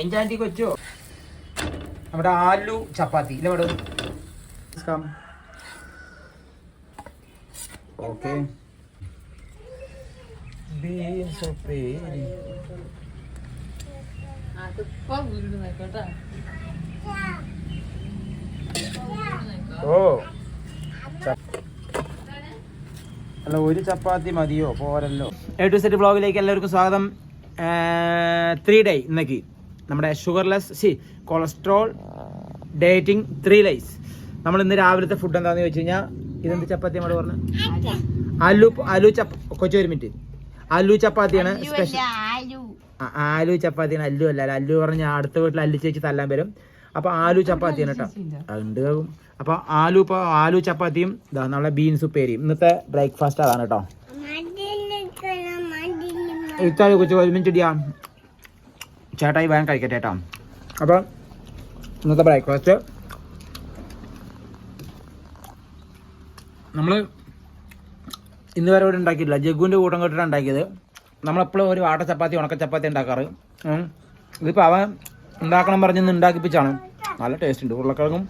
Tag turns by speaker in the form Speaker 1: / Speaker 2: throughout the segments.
Speaker 1: എൻചാന്റി കൊച്ചോ? നമ്മുടെ ആലു ചപ്പാത്തി. ഇല്ല madam okay. Beans ഉപ്പേരി. ഓ. അല്ല ഒരു ചപ്പാത്തി മതിയോ? പോരല്ലോ. എ ടു സെറ്റ് ബ്ലോഗിലേക്ക് എല്ലാവർക്കും സ്വാഗതം. ത്രീ ഡേ ഇന്നേക്ക്. നമ്മുടെ sugarless C cholesterol dating three lies നമ്മൾ ഇന്ന് രാവിലത്തെ ഫുഡ് എന്താണെന്ന് ചോദിച്ചു കഴിഞ്ഞാൽ ഇതെന്ത് ചപ്പാത്തി നമ്മൾ പറഞ്ഞു? ആലു. ആലു ചപ്പ കൊച്ചു ഒരു മിനിറ്റ് ആലു ചപ്പാത്തിയാണ് സ്പെഷ്യൽ ആലു. ചപ്പാത്തിയാണ് അല്ലു അല്ല അല്ലു പറഞ്ഞ അടുത്ത വീട്ടിൽ അല്ലു ചേച്ചി തല്ലാൻ വരും. അപ്പൊ ആലു ചപ്പാത്തിയാണ് കേട്ടോ. ഉണ്ട് അപ്പൊ ആലു ഇപ്പൊ ആലു ചപ്പാത്തിയും ഇതാ നമ്മളെ ബീൻസ് ഉപ്പേരിയും. ഇന്നത്തെ ബ്രേക്ക്ഫാസ്റ്റ് അതാണ് കേട്ടോ. ഇത്ര കൊച്ചു ഒരുമിച്ചിടിയാ ചേട്ടായി വേഗം കഴിക്കട്ടെ കേട്ടോ. അപ്പം ഇന്നത്തെ ബ്രേക്ക്ഫാസ്റ്റ്. നമ്മൾ ഇന്ന് വരെ ഇവിടെ ഉണ്ടാക്കിയിട്ടില്ല. ജഗ്ഗുവിന്റെ കൂട്ടം കേട്ടിട്ട് ഉണ്ടാക്കിയത്. നമ്മളെപ്പോഴും ഒരു വാട്ട ചപ്പാത്തി ഉണക്ക ചപ്പാത്തി ഉണ്ടാക്കാറ്. ഇതിപ്പോൾ അവൻ ഉണ്ടാക്കണം പറഞ്ഞ് ഇന്ന് ഉണ്ടാക്കിപ്പിച്ചാണ്. നല്ല ടേസ്റ്റ് ഉണ്ട്. ഉരുളക്കിഴങ്ങും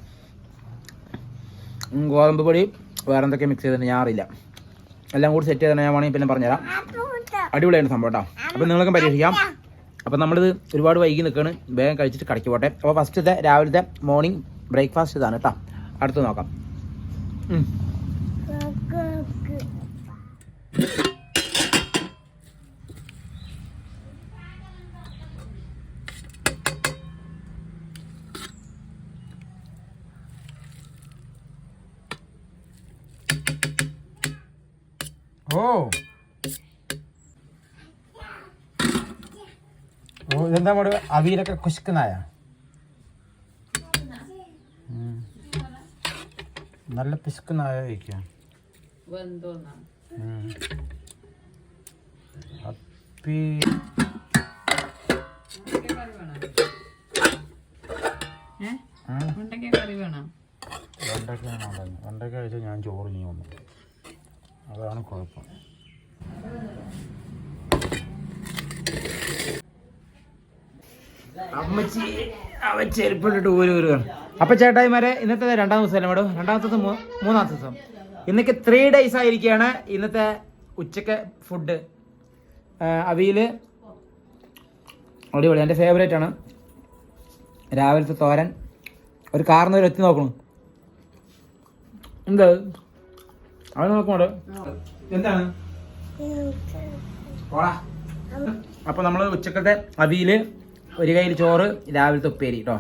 Speaker 1: ഗോതമ്പ് പൊടി വേറെ എന്തൊക്കെ മിക്സ് ചെയ്തിട്ട് ഞാൻ അറിയില്ല. എല്ലാം കൂടി സെറ്റ് ചെയ്തിട്ട് ഞാൻ വേണമെങ്കിൽ പിന്നെ പറഞ്ഞുതരാം. അടിപൊളിയാണ് സംഭവം കേട്ടോ. അപ്പം നിങ്ങൾക്കും പരീക്ഷിക്കാം. അപ്പോൾ നമ്മളിത് ഒരുപാട് വൈകി നിൽക്കുകയാണ് വേഗം കഴിച്ചിട്ട് കടയ്ക്ക് പോട്ടെ. അപ്പോൾ ഫസ്റ്റത്തെ രാവിലത്തെ മോർണിംഗ് ബ്രേക്ക്ഫാസ്റ്റ് ഇതാണ് കേട്ടോ അടുത്ത് നോക്കാം. ഉം. ഓ ഓ ഇതെന്താ മോട് അവിയിലൊക്കെ കുശിക്കുന്നായ നല്ല പിശുക്കുന്നായ കഴിക്കാം അപ്പി വെണ്ടയ്ക്ക കഴിച്ചാൽ ഞാൻ ചോറ് നീ വന്നു അതാണ് കുഴപ്പം. അമ്മച്ചി അവൻ ചെരുപ്പിട്ടിട്ട് ഊര് ഊരുകയാണ് അപ്പൊ ചേട്ടായിമാരെ ഇന്നത്തെ രണ്ടാം ദിവസം അല്ലേ മേഡം? രണ്ടാമത്തെ ദിവസം മൂന്നാമത്തെ ദിവസം. ഇന്നൊക്കെ ത്രീ ഡേയ്സ് ആയിരിക്കുകയാണ് ഇന്നത്തെ ഉച്ചയ്ക്ക് ഫുഡ് അവിയിൽ അടിപൊളി എന്റെ ഫേവറേറ്റ് ആണ്. രാവിലത്തെ തോരൻ. ഒരു കാറിന്ന് ഒരു എത്തി നോക്കണം. എന്ത്? അവിടെ നോക്കണോ എന്താണ്? അപ്പൊ നമ്മൾ ഉച്ചക്കത്തെ അവിയിൽ ഒരു കയ്യിൽ ചോറ് രാവിലത്തെ ഉപ്പേരി കേട്ടോ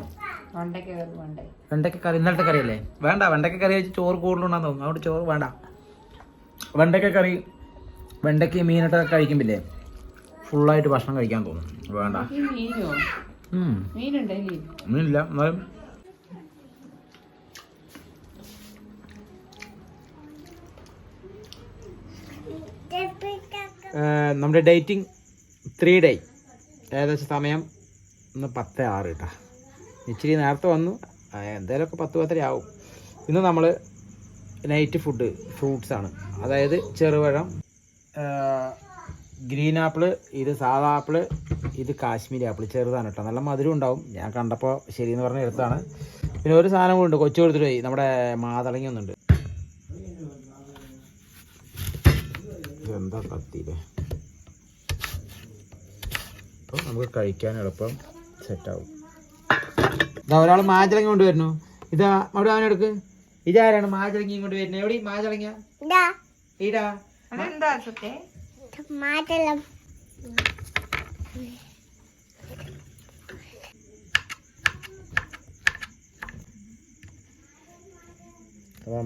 Speaker 2: വെണ്ടയ്ക്ക കറി
Speaker 1: ഇന്നലത്തെ കറിയല്ലേ? വേണ്ട വെണ്ടയ്ക്ക കറി വെച്ച് ചോറ് കൂടുതലുണ്ടാന്ന് തോന്നുന്നു. അതുകൊണ്ട് ചോറ് വേണ്ട. വെണ്ടയ്ക്ക കറി വെണ്ടയ്ക്ക് മീനിട്ടൊക്കെ കഴിക്കുമ്പില്ലേ ഫുള്ളായിട്ട് ഭക്ഷണം കഴിക്കാൻ തോന്നും. വേണ്ട. മീനില്ല എന്നാലും. നമ്മുടെ ഡേറ്റിംഗ് ത്രീ ഡേ. ഏകദേശം സമയം ഇന്ന് പത്ത് ആറ് കേട്ടോ ഇച്ചിരി നേരത്തെ വന്നു. എന്തായാലുമൊക്കെ പത്ത് പത്തര ആവും. ഇന്ന് നമ്മൾ നൈറ്റ് ഫുഡ് ഫ്രൂട്ട്സ് ആണ്. അതായത് ചെറുപഴം ഗ്രീൻ ആപ്പിൾ ഇത് സാധാ ആപ്പിൾ ഇത് കാശ്മീരി ആപ്പിൾ ചെറുതാണ് കേട്ടോ നല്ല മധുരം ഉണ്ടാവും. ഞാൻ കണ്ടപ്പോൾ ശരിയെന്ന് പറഞ്ഞ എടുത്താണ്. പിന്നെ ഒരു സാധനം കൂടെ ഉണ്ട്. കൊച്ചു കൊടുത്തിട്ട് പോയി. നമ്മുടെ മാതളങ്ങി ഒന്നുണ്ട്. എന്താ കത്തിയില്ലേ അപ്പം നമുക്ക് കഴിക്കാൻ എളുപ്പം. സെറ്റാവും ഇതാ ഒരാൾ മാജളങ്ങി കൊണ്ടുവരുന്നു. ഇതാ അവിടെ അവനെടുക്ക് ഇതാരാണ് മാജലങ്ങി കൊണ്ട് വരുന്നത്? എവിടെ മാജലങ്ങ ഈടാ
Speaker 2: അതെന്താ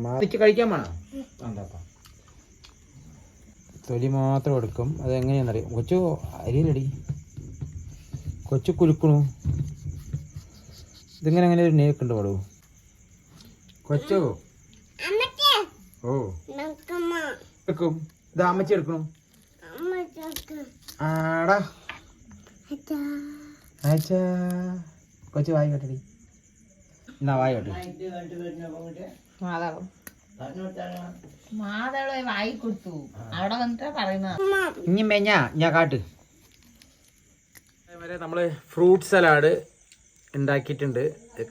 Speaker 1: മാതിക്ക് കഴിക്കാൻ വേണോ? തൊലി മാത്രം എടുക്കും. അത് എങ്ങനെയാണെന്നറിയാം കൊച്ചു അരിയിലടി. കൊച്ചു കുലുക്കണു ഇതിങ്ങനെ അങ്ങനെ ഒരു നേക്കുണ്ട് ഉണ്ട് കൊച്ചു? ഓ. എടുക്കും. ഇത് അമ്മച്ചി എടുക്കണു. ആടാ. കൊച്ചു വായി കേട്ടടി. എന്നാ വായി കേട്ടു.
Speaker 2: മാതാവ് മാതാവ് വായി കൊടുത്തു. അവിടെ വന്നിട്ടാ പറയുന്നത്.
Speaker 1: ഇനി മെഞ്ഞാ ഞാൻ കാട്ട്. വരെ നമ്മൾ ഫ്രൂട്ട് സലാഡ് ഉണ്ടാക്കിയിട്ടുണ്ട്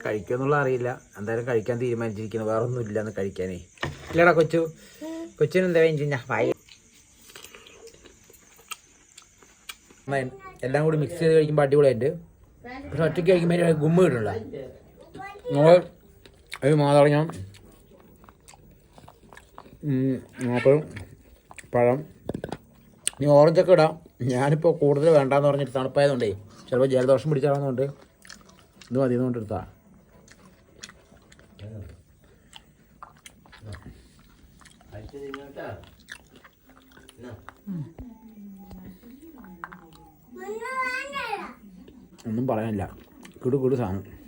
Speaker 1: കഴിക്കുമെന്നുള്ള അറിയില്ല. എന്തായാലും കഴിക്കാൻ തീരുമാനിച്ചിരിക്കുന്നു. വേറെ ഒന്നും ഇല്ലെന്ന് കഴിക്കാനേ. ഇല്ലടാ കൊച്ചു. കൊച്ചിന് എന്താ ഭയ എല്ലാം കൂടി മിക്സ് ചെയ്ത് കഴിക്കുമ്പോൾ അടിപൊളിയായിട്ട്. പക്ഷെ ഒറ്റയ്ക്ക് കഴിക്കുമ്പോൾ ഗുമ്മ കിട്ടണില്ല നമ്മൾ ഒരു മാതളങ്ങ. ആപ്പിളും പഴം. ഇനി ഓറഞ്ചൊക്കെ ഇടാം. ഞാനിപ്പോൾ കൂടുതൽ വേണ്ടാന്ന് പറഞ്ഞിട്ട് തണുപ്പായതുകൊണ്ടേ ചിലപ്പോൾ ജലദോഷം പിടിച്ചാണെന്നുണ്ട് ഇത് മതി എന്നുകൊണ്ട് എടുത്താ. ഒന്നും പറയാനില്ല. കിടു കിടു സാധനം.